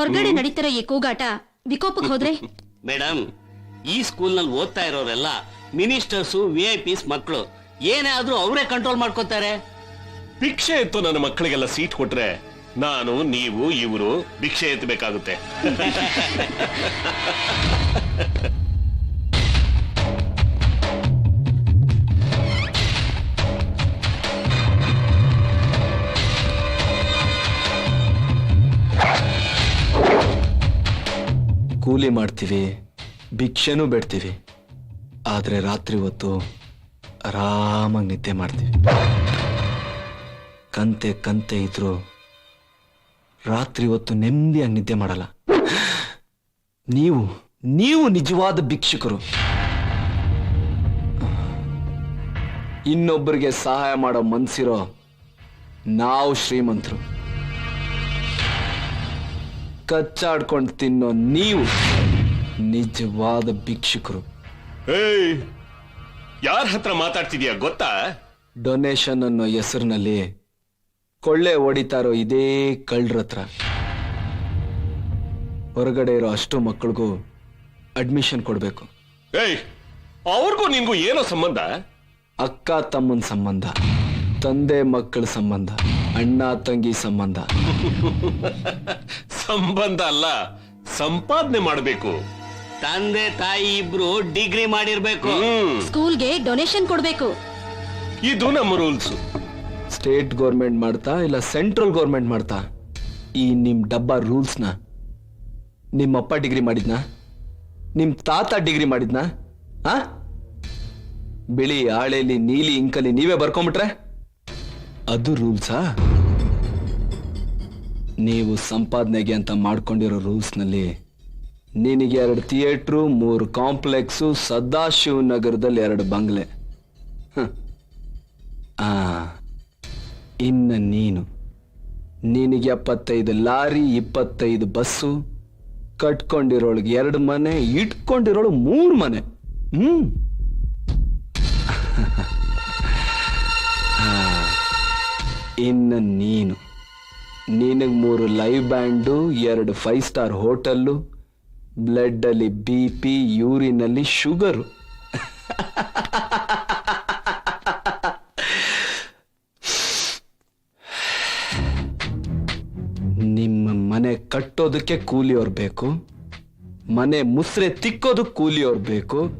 ಹೊರಗಡೆ ನಡೀತಿರೋ ಈ ಕೂಗಾಟ ವಿಕೋಪಕ್ಕೆ ಹೋದ್ರೆ? ಮೇಡಮ್ ಈ ಸ್ಕೂಲ್ನಲ್ಲಿ ಓದ್ತಾ ಇರೋರೆಲ್ಲ ಮಿನಿಸ್ಟರ್ಸ್ ವಿ ಐ ಪಿಸ್ ಮಕ್ಕಳು ಏನೇ ಆದ್ರೂ ಅವರೇ ಕಂಟ್ರೋಲ್ ಮಾಡ್ಕೋತಾರೆ. ಭಿಕ್ಷೆ ಎತ್ತು ನನ್ನ ಮಕ್ಕಳಿಗೆಲ್ಲ ಸೀಟ್ ಕೊಟ್ರೆ. ನಾನು ನೀವು ಇವರು ಭಿಕ್ಷೆ ಎತ್ತಬೇಕಾಗುತ್ತೆ ಕೂಲಿ ಮಾಡ್ತೀವಿ, ಭಿಕ್ಷೆನೂ ಬೇಡ್ತೀವಿ, ಆದರೆ ರಾತ್ರಿ ಹೊತ್ತು ಆರಾಮಾಗಿ ನಿದ್ದೆ ಮಾಡ್ತೀವಿ. ಕಂತೆ ಕಂತೆ ಇದ್ರು ರಾತ್ರಿ ಹೊತ್ತು ನೆಮ್ಮದಿಯಾಗಿ ನಿದ್ದೆ ಮಾಡಲ್ಲ. ನೀವು ನೀವು ನಿಜವಾದ ಭಿಕ್ಷುಕರು. ಇನ್ನೊಬ್ಬರಿಗೆ ಸಹಾಯ ಮಾಡೋ ಮನ್ಸಿರೋ ನಾವು ಶ್ರೀಮಂತರು. ಕಚ್ಚಾಡ್ಕೊಂಡು ತಿನ್ನೋ ನೀವು ನಿಜವಾದ ಭಿಕ್ಷುಕರು. ಏಯ್ ಯಾರ ಹತ್ರ ಮಾತಾಡ್ತಿದ್ಯಾ ಗೊತ್ತಾ? ಡೊನೇಷನ್ ಅನ್ನೋ ಹೆಸರಿನಲ್ಲಿ ಕೊಳ್ಳೆ ಹೊಡಿತಾರೋ ಇದೇ ಕಳ್ಳರ ಹತ್ರ. ಹೊರಗಡೆ ಇರೋ ಅಷ್ಟು ಮಕ್ಕಳಿಗೂ ಅಡ್ಮಿಷನ್ ಕೊಡಬೇಕು. ಏಯ್ ಅವ್ರಿಗೂ ನಿನ್ಗೂ ಏನೋ ಸಂಬಂಧ? ಅಕ್ಕ ತಮ್ಮನ ಸಂಬಂಧ. ತಂದೆ ಮಕ್ಕಳ ಸಂಬಂಧ ಅಣ್ಣ ತಂಗಿ ಸಂಬಂಧ. ಸಂಬಂಧ ಅಲ್ಲ ಸಂಪಾದನೆ ಮಾಡಬೇಕು. ತಂದೆ ತಾಯಿ ಇಬ್ರು ಡಿಗ್ರಿ ಮಾಡಿರ್ಬೇಕು. ಸ್ಕೂಲ್ಗೆ ಡೊನೇಷನ್ ಕೊಡ್ಬೇಕು. ಇದು ನಮ್ಮ ರೂಲ್ಸ್. ಸ್ಟೇಟ್ ಗೌರ್ಮೆಂಟ್ ಮಾಡ್ತಾ ಇಲ್ಲ ಸೆಂಟ್ರಲ್ ಗೌರ್ಮೆಂಟ್ ಮಾಡ್ತಾ? ಈ ನಿಮ್ ಡಬ್ಬ ರೂಲ್ಸ್ನ ನಿಮ್ಮಪ್ಪ ಡಿಗ್ರಿ ಮಾಡಿದ್ನಾ? ನಿಮ್ ತಾತ ಡಿಗ್ರಿ ಮಾಡಿದ್ನಾ? ಆ? ಬಿಳಿ ಹಾಳೆಲಿ ನೀಲಿ ಇಂಕಲಿ ನೀವೇ ಬರ್ಕೊಂಬಿಟ್ರೆ? ಅದು ರೂಲ್ಸಾ? ನೀವು ಸಂಪಾದನೆಗೆ ಅಂತ ಮಾಡ್ಕೊಂಡಿರೋ ರೂಲ್ಸ್ನಲ್ಲಿ ನಿನಗೆ ಎರಡು ಥಿಯೇಟ್ರು, ಮೂರು ಕಾಂಪ್ಲೆಕ್ಸು ಸದಾಶಿವ ನಗರದಲ್ಲಿ ಎರಡು ಬಂಗ್ಲೆ. ಆ, ಇನ್ನು ನೀನು. ನಿನಗೆ ಎಪ್ಪತ್ತೈದು ಲಾರಿ, ಇಪ್ಪತ್ತೈದು ಬಸ್ಸು, ಕಟ್ಕೊಂಡಿರೋಳಿಗೆ ಎರಡು ಮನೆ, ಇಟ್ಕೊಂಡಿರೋಳು ಮೂರು ಮನೆ. ಹ್ಮ್. ಇನ್ನು ನೀನು. ನಿನಗೆ ಮೂರು ಲೈವ್ ಬ್ಯಾಂಡು ಎರಡು ಫೈವ್ ಸ್ಟಾರ್ ಹೋಟೆಲ್ಲು ಬ್ಲಡ್ಡಲ್ಲಿ ಬಿ ಪಿ ಯೂರಿನಲ್ಲಿ ಶುಗರು ನಿಮ್ಮ ಮನೆ ಕಟ್ಟೋದಕ್ಕೆ ಕೂಲಿಯವ್ರು ಬೇಕು. ಮನೆ ಮುಸ್ರೆ ತಿಕ್ಕೋದಕ್ಕೆ ಕೂಲಿಯವ್ರು ಬೇಕು.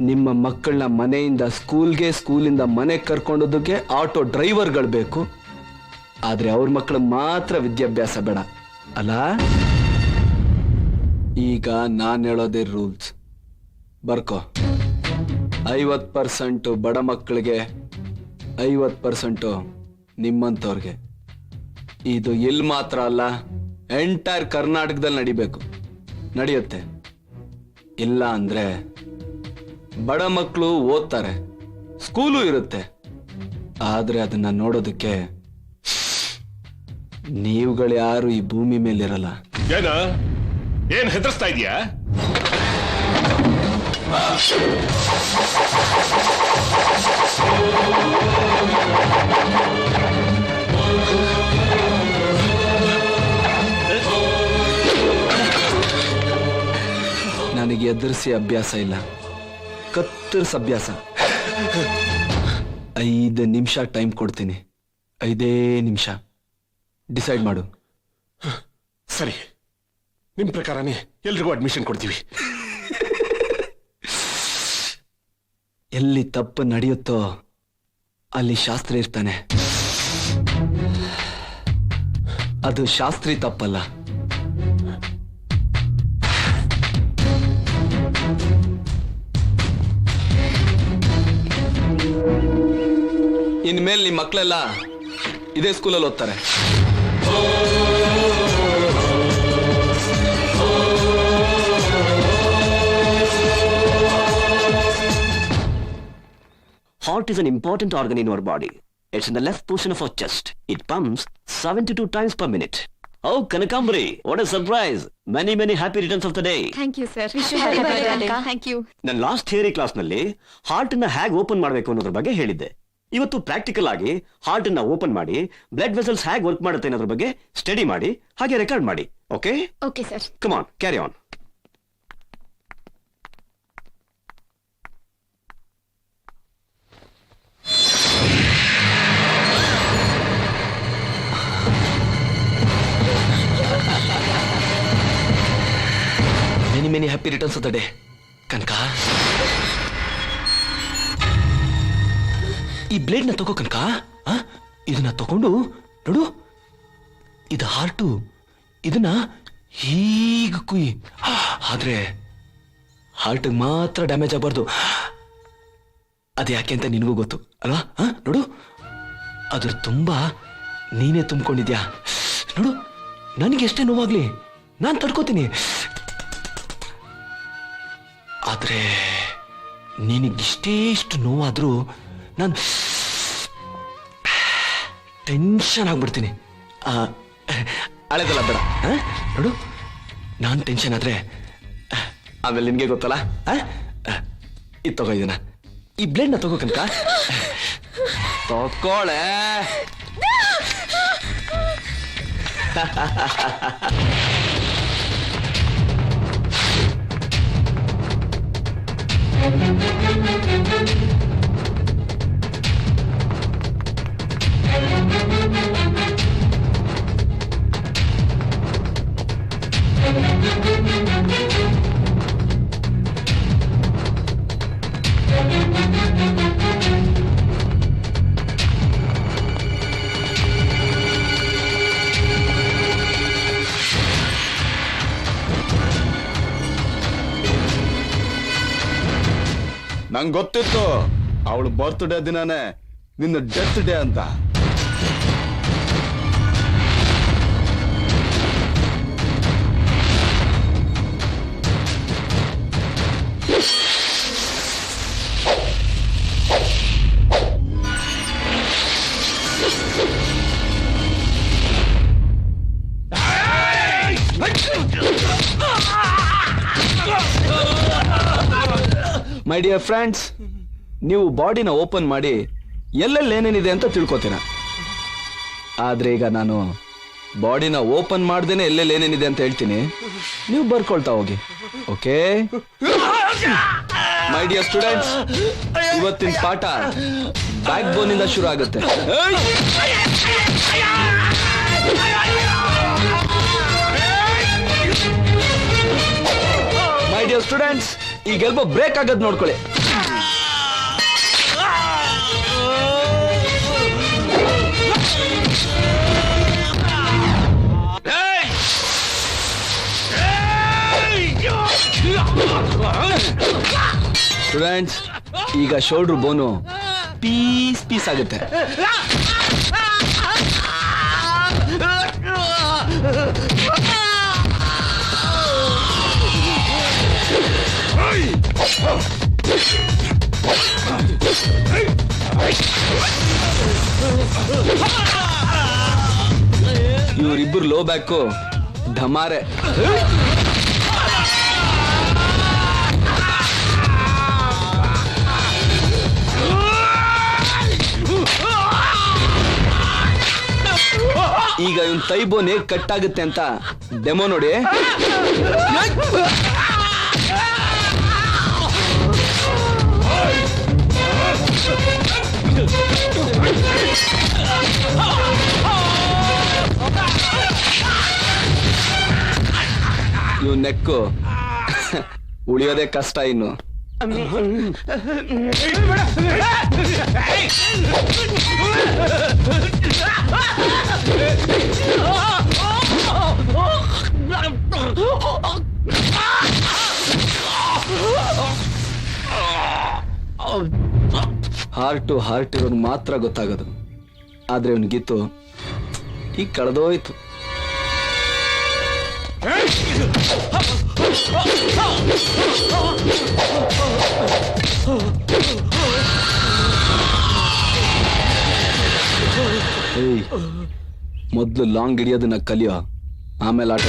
ನಿಮ್ಮ ಮಕ್ಕಳನ್ನ ಮನೆಯಿಂದ ಸ್ಕೂಲ್ಗೆ ಸ್ಕೂಲಿಂದ ಮನೆಗೆ ಕರ್ಕೊಂಡೋದಕ್ಕೆ ಆಟೋ ಡ್ರೈವರ್ಗಳು ಬೇಕು. ಆದರೆ ಅವ್ರ ಮಕ್ಕಳು ಮಾತ್ರ ವಿದ್ಯಾಭ್ಯಾಸ ಬೇಡ. ಅಲ್ಲ? ಈಗ ನಾನು ಹೇಳೋದೇ ರೂಲ್ಸ್. ಬರ್ಕೋ. ಐವತ್ತು ಪರ್ಸೆಂಟು ಬಡ ಮಕ್ಕಳಿಗೆ ಐವತ್ ಪರ್ಸೆಂಟು ನಿಮ್ಮಂಥವ್ರಿಗೆ. ಇದು ಇಲ್ಲಿ ಮಾತ್ರ ಅಲ್ಲ, ಎಂಟೈರ್ ಕರ್ನಾಟಕದಲ್ಲಿ ನಡಿಬೇಕು. ನಡೆಯುತ್ತೆ. ಇಲ್ಲ ಅಂದ್ರೆ ಬಡ ಮಕ್ಕಳು ಓದ್ತಾರೆ, ಸ್ಕೂಲು ಇರುತ್ತೆ. ಆದ್ರೆ ಅದನ್ನ ನೋಡೋದಕ್ಕೆ ನೀವುಗಳು ಯಾರು ಈ ಭೂಮಿ ಮೇಲಿರಲ್ಲ? ಏನ ಏನ್ ಹೆದರ್ಸ್ತಾ ಇದೀಯಾ? ನನಗೆ ಎದುರಿಸಿ ಅಭ್ಯಾಸ ಇಲ್ಲ. ಕತ್ತರಿಸ ಅಭ್ಯಾಸ. ಐದು ನಿಮಿಷ ಟೈಮ್ ಕೊಡ್ತೀನಿ. ಐದೇ ನಿಮಿಷ. ಡಿಸೈಡ್ ಮಾಡು. ಸರಿ. ನಿಮ್ಮ ಪ್ರಕಾರನೇ ಎಲ್ರಿಗೂ ಅಡ್ಮಿಷನ್ ಕೊಡ್ತೀವಿ. ಎಲ್ಲಿ ತಪ್ಪು ನಡೆಯುತ್ತೋ ಅಲ್ಲಿ ಶಾಸ್ತ್ರಿ ಇರ್ತಾನೆ. ಅದು ಶಾಸ್ತ್ರಿ ತಪ್ಪಲ್ಲ. ಇನ್ಮೇಲೆ ನಿಮ್ಮ ಮಕ್ಕಳೆಲ್ಲ ಇದೇ ಸ್ಕೂಲಲ್ಲಿ ಓದ್ತಾರೆ. Heart is an important organ in our body. It's in the left portion of our chest. It pumps 72 times per minute. Oh, Kanakambri, what a surprise. Many, many happy returns of the day. Thank you, sir. Wish you a thank you sir thank you ನನ್ನ last theory ಕ್ಲಾಸ್ನಲ್ಲಿ ಹಾರ್ಟ್ನ ಹೇಗೆ open ಮಾಡಬೇಕು ಅನ್ನೋದ್ರ ಬಗ್ಗೆ ಹೇಳಿದ್ದೆ ಇವತ್ತು practical ಆಗಿ ಹಾರ್ಟ್ ಅನ್ನ ಓಪನ್ ಮಾಡಿ ಬ್ಲಡ್ ವೆಸಲ್ಸ್ ಹೇಗೆ ವರ್ಕ್ ಮಾಡುತ್ತೆ ಅನ್ನೋದ್ರ ಬಗ್ಗೆ ಸ್ಟಡಿ ಮಾಡಿ ಹಾಗೆ ರೆಕಾರ್ಡ್ ಮಾಡಿ okay okay sir come on carry on happy returns of day Kanaka? ಈ ಬ್ಲೇಡ್ನ ತಗೋ ಕನಕ? ಇದನ್ನ ತಗೊಂಡು ನೋಡು. ಇದು ಹಾರ್ಟು. ಇದನ್ನ ಹೀಗ ಕುಯ್. ಆದ್ರೆ ಹಾರ್ಟ್ಗೆ ಮಾತ್ರ ಡ್ಯಾಮೇಜ್ ಆಗಬಾರ್ದು. ಅದು ಯಾಕೆ ಅಂತ ನಿನಗೂ ಗೊತ್ತು, ಅಲ್ವಾ? ನೋಡು. ಅದ್ರ ತುಂಬಾ ನೀನೇ ತುಂಬಿಕೊಂಡಿದ್ಯಾ. ನೋಡು. ನನಗೆ ಎಷ್ಟೇ ನೋವಾಗ್ಲಿ, ನಾನು ತಡ್ಕೋತೀನಿ. ಆದ್ರೆ ನಿನಗಿಷ್ಟೇ ಇಷ್ಟು ನೋವಾದ್ರೂ ನಾನು ಟೆನ್ಷನ್ ಆಗ್ಬಿಡ್ತೀನಿ. ಆ, ಅಳೆದಲ್ಲ ಬೇಡ? ನೋಡು ನಾನು ಟೆನ್ಷನ್ ಆದ್ರೆ ಆಮೇಲೆ ನಿನ್ಗೆ ಗೊತ್ತಲ್ಲ? ಇದ್ ತಗೋ ಇದನ್ನ. ಈ ಬ್ಲೇಡ್ನ ತಗೋ ಕನಕ. ತಗೊಳ್ಳೆ Thank ನಂಗೆ ಗೊತ್ತಿತ್ತು. ಅವಳು ಬರ್ತ್ಡೇ ದಿನಾನೇ ನಿನ್ನ ಡೆತ್ ಡೇ ಅಂತ. ಡಿಯರ್ ಫ್ರೆಂಡ್ಸ್ ನೀವು ಬಾಡಿನ ಓಪನ್ ಮಾಡಿ ಎಲ್ಲೆಲ್ಲಿ ಏನೇನಿದೆ ಅಂತ ತಿಳ್ಕೊತೀರ? ಆದ್ರೆ ಈಗ ನಾನು ಬಾಡಿನ ಓಪನ್ ಮಾಡ್ದೇನೆ ಎಲ್ಲೆಲ್ಲಿ ಏನೇನಿದೆ ಅಂತ ಹೇಳ್ತೀನಿ. ನೀವು ಬರ್ಕೊಳ್ತಾ ಹೋಗಿ. ಓಕೆ ಮೈ ಡಿಯರ್ ಸ್ಟೂಡೆಂಟ್ಸ್ ಇವತ್ತಿನ ಪಾಠ ಬ್ಯಾಕ್ ಬೋನ್ ಇಂದ ಶುರು ಆಗುತ್ತೆ. ಮೈ ಡಿಯರ್ ಸ್ಟೂಡೆಂಟ್ಸ್ ಈಗ ಎಲ್ಬೋ ಬ್ರೇಕ್ ಆಗೋದ್ ನೋಡ್ಕೊಳ್ಳಿ. ಸ್ಟೂಡೆಂಟ್ಸ್ ಈಗ ಶೋಲ್ಡರ್ ಬೋನು ಪೀಸ್ ಪೀಸ್ ಆಗುತ್ತೆ. ಇವರಿಬ್ಬರು ಲೋ ಬ್ಯಾಕು ಢಮಾರೆ ಈಗ ಇವನ್ ತೈಬೋನ್ ಹೇಗ್ ಕಟ್ ಆಗುತ್ತೆ ಅಂತ ಡೆಮೋ ನೋಡಿ. ಇವ್ ನೆಕ್ಕು. ಉಳಿಯೋದೇ ಕಷ್ಟ ಇನ್ನು. ಹಾರ್ಟ್ ಟು ಹಾರ್ಟ್ ಇರೋದು ಮಾತ್ರ ಗೊತ್ತಾಗೋದು. ಆದ್ರೆ ಅವನಿಗಿತ್ತು ಈಗ ಕಳೆದೋಯ್ತು. ಏಯ್, ಮೊದ್ಲು ಲಾಂಗ್ ಹಿಡಿಯೋದನ್ನ ಕಲಿಯೋ, ಆಮೇಲೆ ಆಟ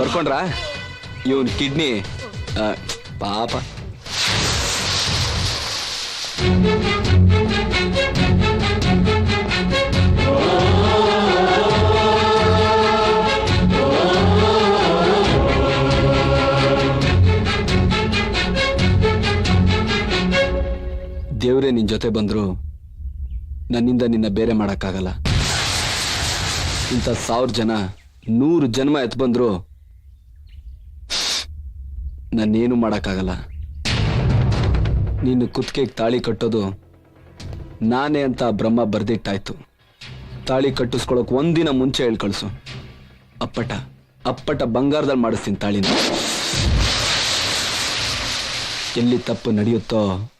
ಬರ್ಕೊಂಡ್ರ? ಇವನ್ ಕಿಡ್ನಿ ಪಾಪ. ದೇವ್ರೇ ನಿನ್ನ ಜೊತೆ ಬಂದ್ರು ನನ್ನಿಂದ ನಿನ್ನ ಬೇರೆ ಮಾಡಕ್ಕಾಗಲ್ಲ. ಇಂಥ ಸಾವಿರ ಜನ, ನೂರು ಜನ್ಮ ಎತ್ ಬಂದ್ರು ನಾನೇನು ಮಾಡಕ್ಕಾಗಲ್ಲ. ನೀನು ಕುತ್ತಿಗೆಗೆ ತಾಳಿ ಕಟ್ಟೋದು ನಾನೇ ಅಂತ ಬ್ರಹ್ಮ ಬರ್ದಿಟ್ಟಾಯ್ತು. ತಾಳಿ ಕಟ್ಟಿಸ್ಕೊಳಕ್ ಒಂದಿನ ಮುಂಚೆ ಹೇಳಿ ಕಳಿಸು. ಅಪ್ಪಟ ಅಪ್ಪಟ ಬಂಗಾರದಲ್ಲಿ ಮಾಡಿಸ್ತೀನಿ ತಾಳಿನ. ಎಲ್ಲಿ ತಪ್ಪು ನಡೆಯುತ್ತೋ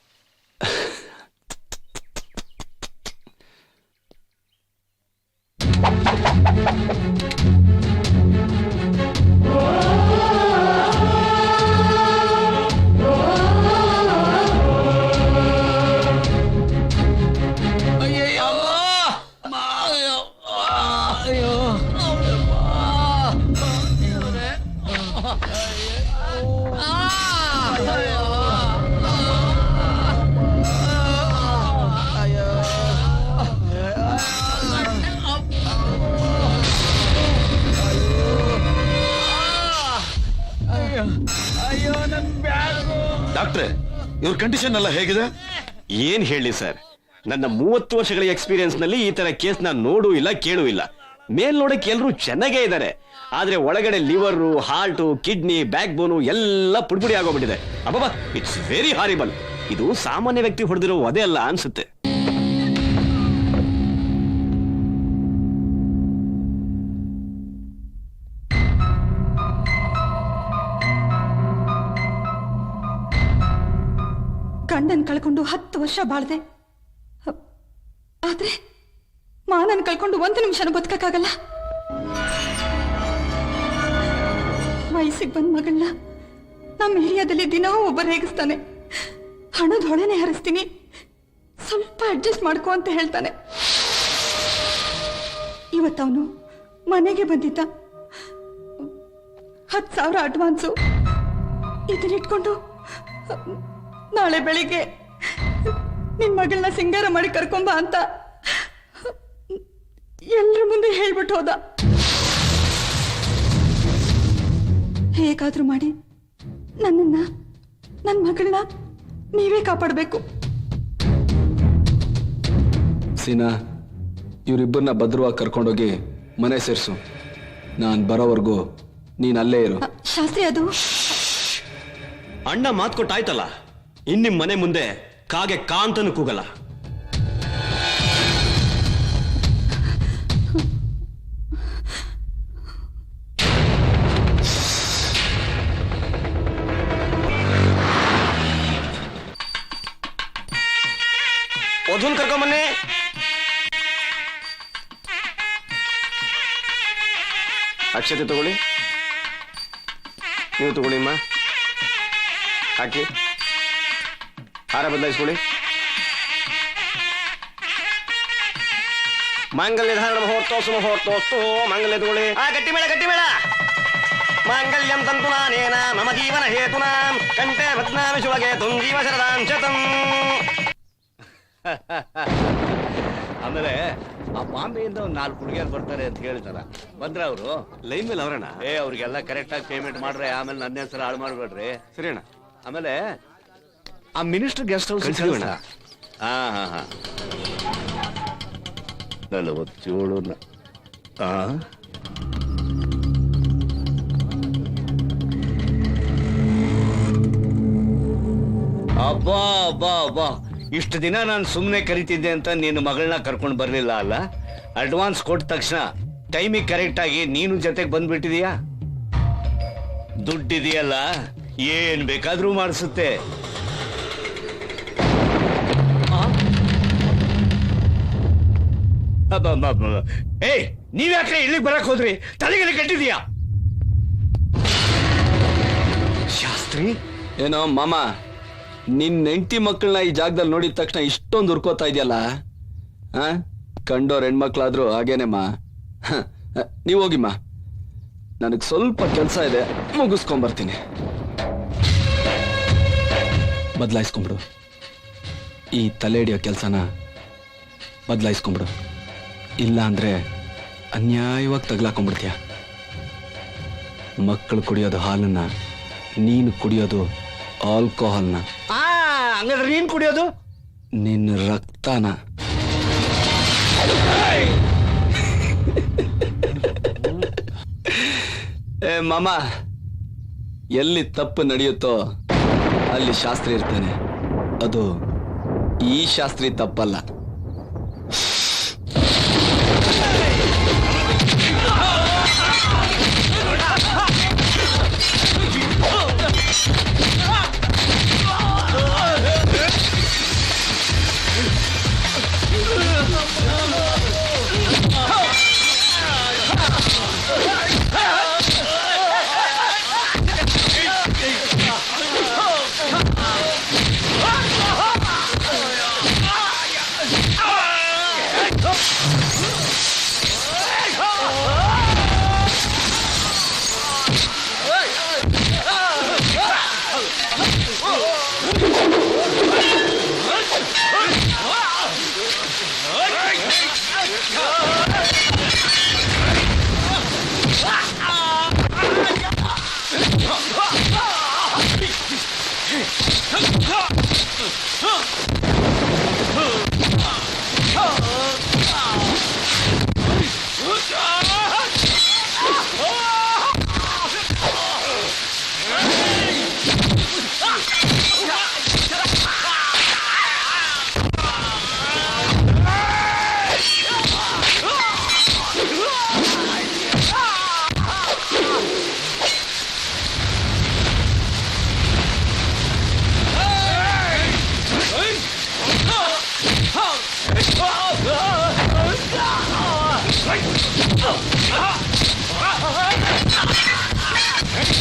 ಇವ್ರ ಕಂಡೀಷನ್ ಎಲ್ಲ ಹೇಗಿದೆ? ಏನ್ ಹೇಳಿ ಸರ್? ನನ್ನ ಮೂವತ್ತು ವರ್ಷಗಳ ಎಕ್ಸ್ಪೀರಿಯನ್ಸ್ನಲ್ಲಿ ಈ ತರ ಕೇಸ್ನ ನೋಡೂ ಇಲ್ಲ, ಕೇಳೂ ಇಲ್ಲ. ಮೇಲ್ ನೋಡಕ್ಕೆ ಎಲ್ಲರೂ ಚೆನ್ನಾಗೇ ಇದ್ದಾರೆ ಆದ್ರೆ ಒಳಗಡೆ liver heart kidney back bone ಎಲ್ಲ ಪುಡಿಪುಡಿ ಆಗೋಗ್ಬಿಟ್ಟಿದೆ. ಅಬ್ಬಾ ಇಟ್ಸ್ ವೆರಿ ಹಾರಿಬಲ್ ಇದು ಸಾಮಾನ್ಯ ವ್ಯಕ್ತಿ ಹೊಡೆದಿರೋ ಅದೇ ಅಲ್ಲ ಅನ್ಸುತ್ತೆ. ಕಳ್ಕೊಂಡು ಹತ್ತು ವರ್ಷ ಬಾಳ್ದೆ. ಆದ್ರೆ ಮಾನನ್ ಕಳ್ಕೊಂಡು ಒಂದು ನಿಮಿಷನೂ ಬದುಕಕ್ಕಾಗಲ್ಲ. ವಯಸ್ಸಿಗೆ ಬಂದ ಮಗಳನ್ನ ನಮ್ಮ ಏರಿಯಾದಲ್ಲಿ ದಿನವೂ ಒಬ್ಬರು ಹೇಗಿಸ್ತಾನೆ ಹಣದ ಹೊಳೆನೆ ಹರಿಸ್ತೀನಿ. ಸ್ವಲ್ಪ ಅಡ್ಜಸ್ಟ್ ಮಾಡ್ಕೊ ಅಂತ ಹೇಳ್ತಾನೆ. ಇವತ್ತವನು ಮನೆಗೆ ಬಂದಿದ್ದ. ಹತ್ತು ಸಾವಿರ ಅಡ್ವಾನ್ಸು ಇದನ್ನಿಟ್ಕೊಂಡು ನಾಳೆ ಬೆಳಿಗ್ಗೆ ನಿನ್ ಮಗಳನ್ನ ಸಿಂಗಾರ ಮಾಡಿ ಕರ್ಕೊಂಬ ಅಂತ ಎಲ್ರ ಮುಂದೆ ಹೇಳ್ಬಿಟ್ಟು ಹೋದ. ಹೇಗಾದ್ರೂ ಮಾಡಿ ನನ್ನನ್ನ ನನ್ನ ಮಗಳನ್ನ ನೀವೇ ಕಾಪಾಡಬೇಕು. ಸೀನಾ ಇವರಿಬ್ಬರನ್ನ ಭದ್ರವಾಗಿ ಕರ್ಕೊಂಡೋಗಿ ಮನೆ ಸೇರಿಸು. ನಾನು ಬರೋವರೆಗೂ ನೀನು ಅಲ್ಲೇ ಇರು. ಶಾಸ್ತ್ರಿ ಅದು? ಅಣ್ಣ ಮಾತು ಕೊಟ್ಟಾಯ್ತಲ್ಲ ಇನ್ ನಿಮ್ ಮನೆ ಮುಂದೆ ಕಾಗೆ ಕಾಂತನು ಕೂಗಲ್ಲ. ವಧುನ್ ಕರ್ಕೊಂಬನ್ನಿ. ಅಕ್ಷತೆ ತಗೊಳ್ಳಿ. ನೀವು ತಗೊಳ್ಳಿ ಅಮ್ಮ. ಹಾಕಿ. ಹಾರ ಬದಲಾಯಿಸ್ಕೊಳ್ಳಿ. ಮಾಂಗಲ್ಯ ಧಾರಣ ಮುಹೂರ್ತೋಸು ಮುಹೂರ್ತೋಸ್ತು ಮಾಂಗಲ್ಯ ತಗೊಳ್ಳಿ ಆ ಗಟ್ಟಿ ಮೇಳ ಗಟ್ಟಿ ಮೇಳ. ಮಾಂಗಲ್ಯಂ ತಂತು ನಾನೇನ ಮಮ ಜೀವನ ಹೇತುನಾಂ ಕಂಠೆ ಭದ್ನಾಮಿ ಶುಭಗೆ ತುಂ ಜೀವ ಶರದಾಂ ಶತಂ. ಆಮೇಲೆ ಆ ಬಾಂಬೆಯಿಂದ ಒಂದು ನಾಲ್ಕು ಹುಡುಗಿಯರು ಬರ್ತಾರೆ ಅಂತ ಹೇಳ್ತಾರ ಬಂದ್ರೆ ಅವರು? ಲೈನ್ ಮೇಲೆ ಅವರಣ್ಣ. ಏ ಅವ್ರಿಗೆಲ್ಲ ಕರೆಕ್ಟ್ ಆಗಿ ಪೇಮೆಂಟ್ ಮಾಡ್ರೆ ಆಮೇಲೆ ನನ್ನ ಹೆಸರು ಹಾಳು ಮಾಡ್ಬೇಡ್ರಿ. ಸರಿ ಅಣ್ಣ. ಆಮೇಲೆ ಆ ಮಿನಿಸ್ಟರ್ ಗೆಸ್ಟ್ ಹೌಸ್. ಹಾ ಹಾ ಹಾ. ನಲವತ್ತೇಳು ಆ? ಅಬ್ಬಾ ಅಬ್ಬಾ ಅಬ್ಬಾ. ಇಷ್ಟು ದಿನ ನಾನು ಸುಮ್ಮನೆ ಕರಿತಿದ್ದೆ ಅಂತ ನೀನು ಮಗಳನ್ನ ಕರ್ಕೊಂಡು ಬರಲಿಲ್ಲ ಅಲ್ಲ? ಅಡ್ವಾನ್ಸ್ ಕೊಟ್ಟ ತಕ್ಷಣ ಟೈಮಿಗೆ ಕರೆಕ್ಟಾಗಿ ನೀನು ಜೊತೆಗೆ ಬಂದ್ಬಿಟ್ಟಿದೀಯಾ? ದುಡ್ಡಿದೆಯಲ್ಲ? ಏನ್ ಬೇಕಾದರೂ ಮಾಡಿಸುತ್ತೆ. ಏಯ್ ನೀವ್ಯಾಕ್ರೆ ಇಲ್ಲಿಗೆ ಬರಕ್ ಹೋದ್ರಿ? ತಲೆಗೆಲೆ ಕಟ್ಟಿದೀಯಾ ಶಾಸ್ತ್ರಿ? ಏನೋ ಮಾಮ ನಿನ್ ಹೆಂಡತಿ ಮಕ್ಕಳನ್ನ ಈ ಜಾಗದಲ್ಲಿ ನೋಡಿದ ತಕ್ಷಣ ಇಷ್ಟೊಂದು ಉರ್ಕೋತಾ ಇದೆಯಲ್ಲ? ಆ? ಕಂಡೋರ್ ಹೆಣ್ಮಕ್ಳಾದ್ರು ಹಾಗೇನೆಮ್ಮ ಹ, ನೀವ್ ಹೋಗಿಮ್ಮ ನನಗ್ ಸ್ವಲ್ಪ ಕೆಲಸ ಇದೆ ಮುಗಿಸ್ಕೊಂಬರ್ತೀನಿ. ಬದಲಾಯಿಸ್ಕೊಂಬಿಡು. ಈ ತಲೆ ಹಿಡಿಯೋ ಕೆಲಸನ ಬದಲಾಯಿಸ್ಕೊಂಬಿಡು. ಇಲ್ಲ ಅಂದ್ರೆ ಅನ್ಯಾಯವಾಗಿ ತಗ್ಲಾಕೊಂಡ್ಬಿಡ್ತೀಯ? ಮಕ್ಕಳು ಕುಡಿಯೋದು ಹಾಲನ್ನ ನೀನು ಕುಡಿಯೋದು ಆಲ್ಕೋಹಾಲ್ನ. ಹಂಗಾದ್ರೆ ನೀನ್ ಕುಡಿಯೋದು? ನಿನ್ನ ರಕ್ತನ. ಏ ಮಾಮ ಎಲ್ಲಿ ತಪ್ಪು ನಡೆಯುತ್ತೋ ಅಲ್ಲಿ ಶಾಸ್ತ್ರಿ ಇರ್ತಾನೆ. ಅದು ಈ ಶಾಸ್ತ್ರಿ ತಪ್ಪಲ್ಲ.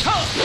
ರಾಮಶಾಸ್ತ್ರಿ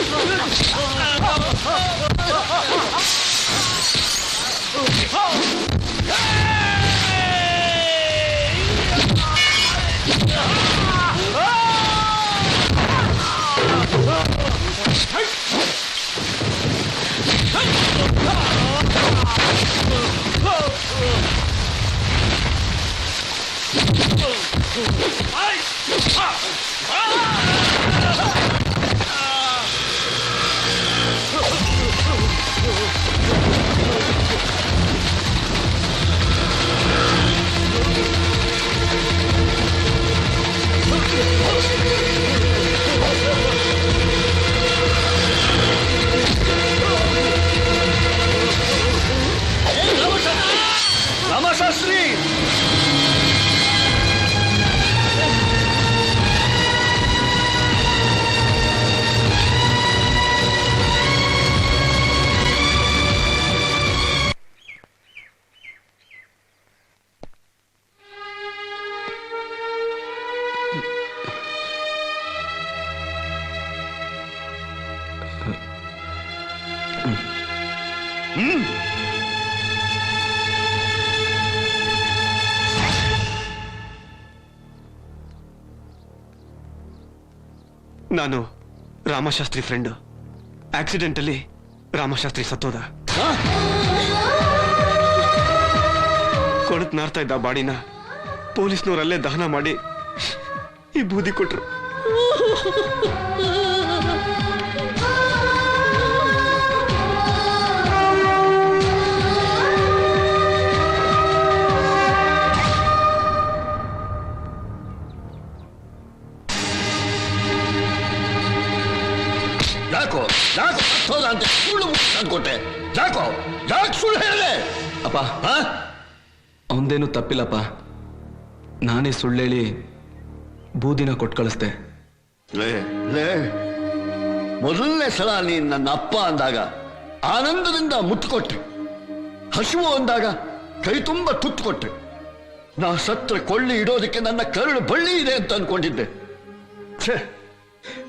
ನಾನು ರಾಮಶಾಸ್ತ್ರಿ ಫ್ರೆಂಡು ಆಕ್ಸಿಡೆಂಟಲ್ಲಿ ರಾಮಶಾಸ್ತ್ರಿ ಸತ್ತೋದ. ಕೊಳತ್ ನಾರ್ತಾ ಇದ್ದ ಬಾಡಿನ ಪೊಲೀಸ್ನವರಲ್ಲೇ ದಹನ ಮಾಡಿ ಈ ಬೂದಿ ಕೊಟ್ರು. ಅವನದೇನು ತಪ್ಪಿಲ್ಲಪ್ಪ. ನಾನೇ ಸುಳ್ಳೇಳಿ ಬೂದಿನ ಕೊಟ್ಟು ಕಳಿಸ್ದೆ. ಮೊದಲನೇ ಸಲ ನೀನ್ ನನ್ನ ಅಪ್ಪ ಅಂದಾಗ ಆನಂದದಿಂದ ಮುತ್ತು ಕೊಟ್ಟೆ ಹಸಿವು ಅಂದಾಗ ಕೈ ತುಂಬ ತುತ್ತು ಕೊಟ್ಟೆ ನಾ ಸತ್ರ ಕೊಳ್ಳಿ ಇಡೋದಕ್ಕೆ ನನ್ನ ಕರುಳು ಬಳ್ಳಿ ಇದೆ ಅಂತ ಅನ್ಕೊಂಡಿದ್ದೆ. ಛೇ,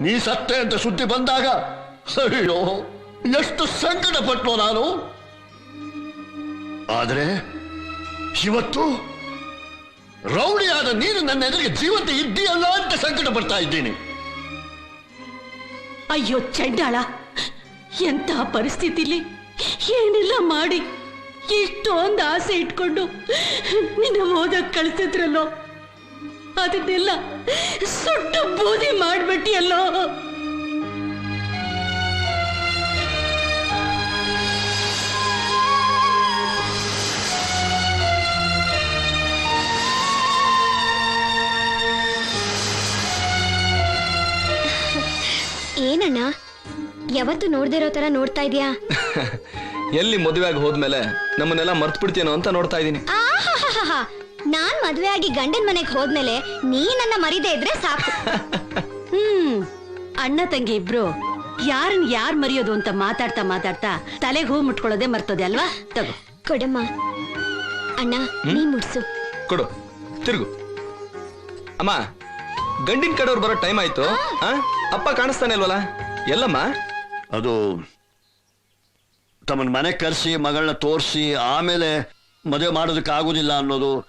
ನೀ ಸತ್ತೆ ಅಂತ ಸುದ್ದಿ ಬಂದಾಗ, ಅಯ್ಯೋ, ಎಷ್ಟು ಸಂಕಟ ಪಟ್ಟೋ ನಾನು. ಆದ್ರೆ ಇವತ್ತು ರೌಡಿಯಾದ ನೀನು ನನ್ನ ಎದುರಿಗೆ ಜೀವಂತ ಇದ್ದೀಯಲ್ಲ ಅಂತ ಸಂಕಟ ಪಡ್ತಾ ಇದ್ದೀನಿ. ಅಯ್ಯೋ ಚಂಡಾಳ ಎಂತಹ ಪರಿಸ್ಥಿತಿಲಿ? ಏನೆಲ್ಲ ಮಾಡಿ? ಇಷ್ಟೊಂದು ಆಸೆ ಇಟ್ಕೊಂಡು ನಿನ್ನ ಓದಕ್ ಕಳಿಸಿದ್ರಲ್ಲೋ? ಅದನ್ನೆಲ್ಲ ಸುಟ್ಟು ಬೂದಿ ಮಾಡ್ಬಿಟ್ಟಿಯಲ್ಲೋ? ಯಾವತ್ತು ನೋಡ್ದಿರೋ ತರ ನೋಡ್ತಾ ಇದೀಯಾ? ಎಲ್ಲಿ ಮದುವೆಯಾಗಿ ಹೋದ್ಮೇಲೆ ನಮ್ಮನ್ನೆಲ್ಲ ಮರ್ತ್ ಬಿಡ್ತೀನೋ ಅಂತ ನೋಡ್ತಾ ಇದ್ದೀನಿ ಆಹಾಹಾಹಾ. ನಾನ್ ಮದ್ವೆ ಆಗಿ ಗಂಡನ್ ಮನೆಗ್ ಹೋದ್ಮೇಲೆ ನೀ ನನ್ನ ಮರಿದೇ ಇದ್ರೆ ಸಾಕು. ಹ್ಮ್. ಅಣ್ಣ ತಂಗಿ ಇಬ್ರು ಯಾರನ್ ಯಾರ್ ಮರೆಯೋದು ಅಂತ ಮಾತಾಡ್ತಾ ಮಾತಾಡ್ತಾ ತಲೆಗೆ ಹೂ ಮುಟ್ಕೊಳ್ಳೋದೇ ಮರ್ತೋದೆ ಅಲ್ವಾ? ತಗೋ. ಕೊಡಮ್ಮ. ಅಣ್ಣ ನೀ ಮುಟ್ಸು ಕೊಡು. ತಿರುಗು. ಅಮ್ಮ ಗಂಡಿನ ಕಡೆಯವ್ರು ಬರೋ ಟೈಮ್ ಆಯ್ತು. ಆ? ಅಪ್ಪ ಕಾಣಿಸ್ತಾನೆ ಅಲ್ವಲ್ಲ ಎಲ್ಲಮ್ಮ? ಅದು ತಮ್ಮನ ಮನೆ ಕರೆಸಿ ಮಗಳನ್ನ ತೋರಿಸಿ ಆಮೇಲೆ ಮದುವೆ ಮಾಡೋದಕ್ಕೆ ಆಗೋದಿಲ್ಲ ಅನ್ನೋದು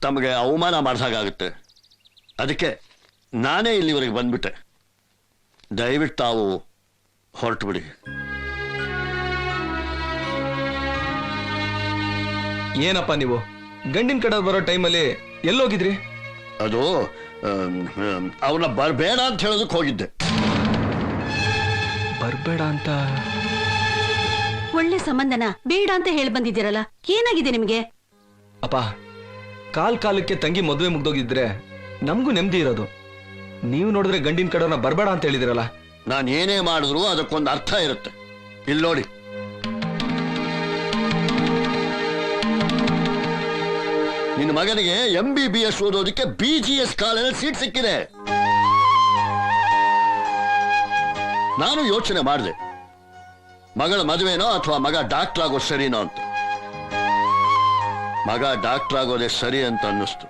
ತಮಗೆ ಅವಮಾನ ಮಾಡಿದಾಗುತ್ತೆ ಅದಕ್ಕೆ ನಾನೇ ಇಲ್ಲಿವರೆಗೆ ಬಂದ್ಬಿಟ್ಟೆ. ದಯವಿಟ್ಟು ತಾವು ಹೊರಟು ಬಿಡಿ. ಏನಪ್ಪ ನೀವು? ಗಂಡಿನ ಕಡೆ ಬರೋ ಟೈಮಲ್ಲಿ ಎಲ್ಲೋಗಿದ್ರಿ? ಅದು ಅವನ ಬರಬೇಡ ಅಂತ ಹೇಳೋದಕ್ಕೆ ಹೋಗಿದ್ದೆ. ಬರ್ಬೇಡ ಅಂತ. ಒಳ್ಳೆ ಸಂಬಂಧನ ಬೇಡ ಅಂತ ಹೇಳಿ ಬಂದಿದ್ದೀರಲ್ಲ ಏನಾಗಿದೆ ನಿಮ್ಗೆ? ಅಪ್ಪ ಕಾಲ್ ಕಾಲಕ್ಕೆ ತಂಗಿ ಮದುವೆ ಮುಗ್ದೋಗಿದ್ರೆ ನಮಗೂ ನೆಮ್ಮದಿ ಇರೋದು. ನೀವು ನೋಡಿದ್ರೆ ಗಂಡಿನ ಕಡೆಯವ್ರನ್ನ ಬರ್ಬೇಡ ಅಂತ ಹೇಳಿದಿರಲ್ಲ. ನಾನು ಏನೇ ಮಾಡಿದ್ರು ಅದಕ್ಕೊಂದು ಅರ್ಥ ಇರುತ್ತೆ. ಇಲ್ಲಿ ನೋಡಿ. ನಿನ್ನ ಮಗನಿಗೆ ಎಂ ಬಿ ಬಿ ಎಸ್ ಓದೋದಕ್ಕೆ ಬಿ ಜಿ ಎಸ್ ಕಾಲೇಜಲ್ಲಿ ಸೀಟ್ ಸಿಕ್ಕಿದೆ. ನಾನು ಯೋಚನೆ ಮಾಡಿದೆ. ಮಗಳ ಮದುವೆನೋ ಅಥವಾ ಮಗ ಡಾಕ್ಟರ್ ಆಗೋ ಸರಿನೋ ಅಂತ. ಮಗ ಡಾಕ್ಟರ್ ಆಗೋದೇ ಸರಿ ಅಂತ ಅನ್ನಿಸ್ತು.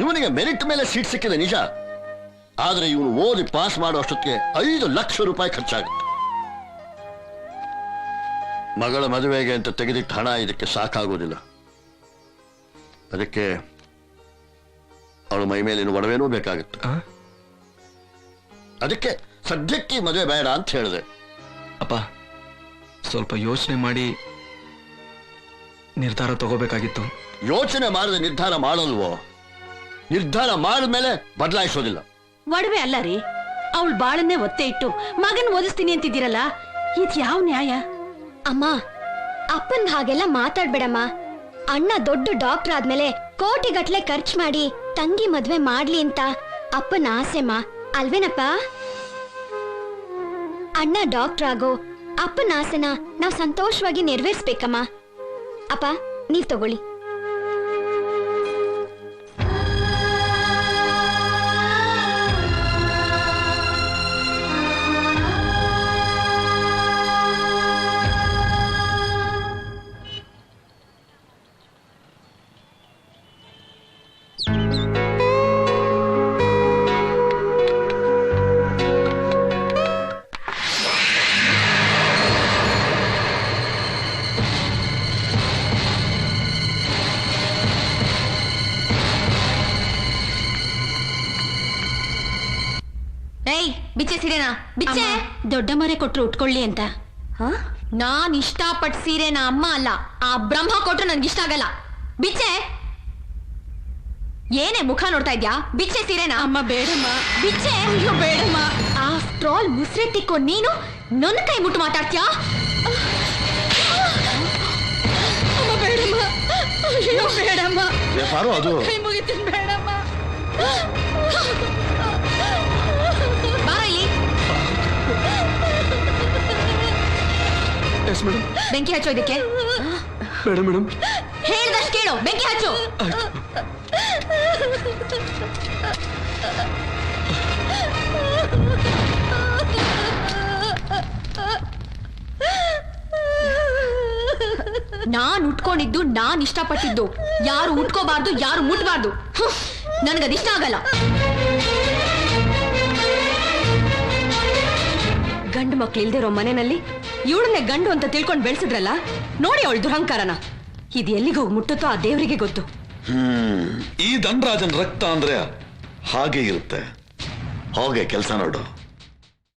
ಇವನಿಗೆ ಮೆರಿಟ್ ಮೇಲೆ ಸೀಟ್ ಸಿಕ್ಕಿದೆ ನಿಜ. ಆದ್ರೆ ಇವನು ಓದಿ ಪಾಸ್ ಮಾಡೋ ಅಷ್ಟೊತ್ತಿಗೆ ಐದು ಲಕ್ಷ ರೂಪಾಯಿ ಖರ್ಚಾಗುತ್ತೆ. ಮಗಳ ಮದುವೆಗೆ ಅಂತ ತೆಗೆದಿಟ್ಟ ಹಣ ಇದಕ್ಕೆ ಸಾಕಾಗೋದಿಲ್ಲ. ಅದಕ್ಕೆ ಅವಳು ಮೈ ಮೇಲಿನ ಒಡವೆನೂ ಬೇಕಾಗುತ್ತೆ. ಅದಕ್ಕೆ ಸದ್ಯಕ್ಕೆ ಮದುವೆ ಬೇಡ ಅಂತ ಹೇಳಿದೆ. ಅಪ್ಪ ಸ್ವಲ್ಪ ಯೋಚನೆ ಮಾಡಿ ನಿರ್ಧಾರ ತಗೋಬೇಕಾಗಿತ್ತು. ಯೋಚನೆ ಮಾಡದೆ ನಿರ್ಧಾರ ಮಾಡಲ್ವೋ? ನಿರ್ಧಾರ ಮಾಡಿದ್ಮೇಲೆ ಬದಲಾಯಿಸೋದಿಲ್ಲ. ಒಡವೆ ಅಲ್ಲ ರೀ ಅವಳು ಬಾಳನ್ನೇ ಒತ್ತೆ ಇಟ್ಟು ಮಗನ್ ಓದಿಸ್ತೀನಿ ಅಂತಿದ್ದೀರಲ್ಲ ಇದ್ ಯಾವ ನ್ಯಾಯ? ಅಮ್ಮ ಅಪ್ಪನ್ ಹಾಗೆಲ್ಲ ಮಾತಾಡ್ಬೇಡಮ್ಮ. ಅಣ್ಣ ದೊಡ್ಡ ಡಾಕ್ಟರ್ ಆದ್ಮೇಲೆ ಕೋಟಿಗಟ್ಲೆ ಖರ್ಚು ಮಾಡಿ ತಂಗಿ ಮದ್ವೆ ಮಾಡ್ಲಿ ಅಂತ ಅಪ್ಪನ ಆಸೆಮ್ಮ. ಅಲ್ವೇನಪ್ಪ? ಅಣ್ಣ ಡಾಕ್ಟರ್ ಆಗೋ ಅಪ್ಪನ ಆಸೆನ ನಾವು ಸಂತೋಷವಾಗಿ ನೆರವೇರಿಸ್ಬೇಕಮ್ಮ. ಅಪ್ಪ ನೀವು ತಗೊಳ್ಳಿ. ದೊಡ್ಡ ಮರೆ ಕೊಟ್ರು ಉಟ್ಕೊಳ್ಳಿ ಅಂತ. ನಾನ್ ಇಷ್ಟಪಟ್ಟ ಸೀರೆನ ಅಮ್ಮ ಅಲ್ಲ ಆ ಬ್ರಹ್ಮ ಕೊಟ್ರು ನನ್ಗೆ ಇಷ್ಟ ಆಗಲ್ಲ. ಬಿಚ್ಚೆ! ಏನೇ ಮುಖ ನೋಡ್ತಾ ಇದ್ಯಾ? ಬಿಚ್ಚೆ ಸೀರೆನಾ? ಅಮ್ಮ ಬೇಡಮ್ಮ. ಬಿಚ್ಚೆ! ಅಯ್ಯೋ ಬೇಡಮ್ಮ. ಆ ಸ್ಟ್ರಾಲ್ ಮುಸ್ರೆ ತಿಕ್ಕೋ ನೀನು? ನನ್ನ ಕೈ ಮುಟ್ಟು ಮಾತಾಡ್ತೀಯಾ? ಅಮ್ಮ ಬೇಡಮ್ಮ. ಅಯ್ಯೋ ಬೇಡಮ್ಮ. ಅದು ಕೈ ಮುಗಿತೀನಿ ಬೇಡಮ್ಮ. ಮೇಡಮ್. ಬೆಂಕಿ ಹಚ್ಚೋ ಇದಕ್ಕೆ. ಬೇಡ ಮೇಡಮ್. ಹೇಳ್ದಷ್ಟು ಕೇಳು. ಬೆಂಕಿ ಹಚ್ಚು. ನಾನ್ ಉಟ್ಕೊಂಡಿದ್ದು ನಾನ್ ಇಷ್ಟಪಟ್ಟಿದ್ದು. ಯಾರು ಉಟ್ಕೋಬಾರ್ದು ಯಾರು ಮುಟ್ಬಾರ್ದು. ನನ್ಗದ್ ಇಷ್ಟ ಆಗಲ್ಲ. ಗಂಡು ಮಕ್ಳು ಇಲ್ದಿರೋ ಮನೆಯಲ್ಲಿ ಇವಳನ್ನೇ ಗಂಡು ಅಂತ ತಿಳ್ಕೊಂಡು ಬೆಳೆಸಿದ್ರಲ್ಲ? ನೋಡಿ ಅವಳು ದುರಹಂಕಾರನ ಇದು ಎಲ್ಲಿಗೆ ಹೋಗಿ ಮುಟ್ಟುತ್ತೋ ಆ ದೇವರಿಗೆ ಗೊತ್ತು. ಈ ಧನರಾಜನ್ ರಕ್ತ ಅಂದ್ರೆ ಹಾಗೆ ಇರುತ್ತೆ. ಹೋಗೆ ಕೆಲಸ ನೋಡು.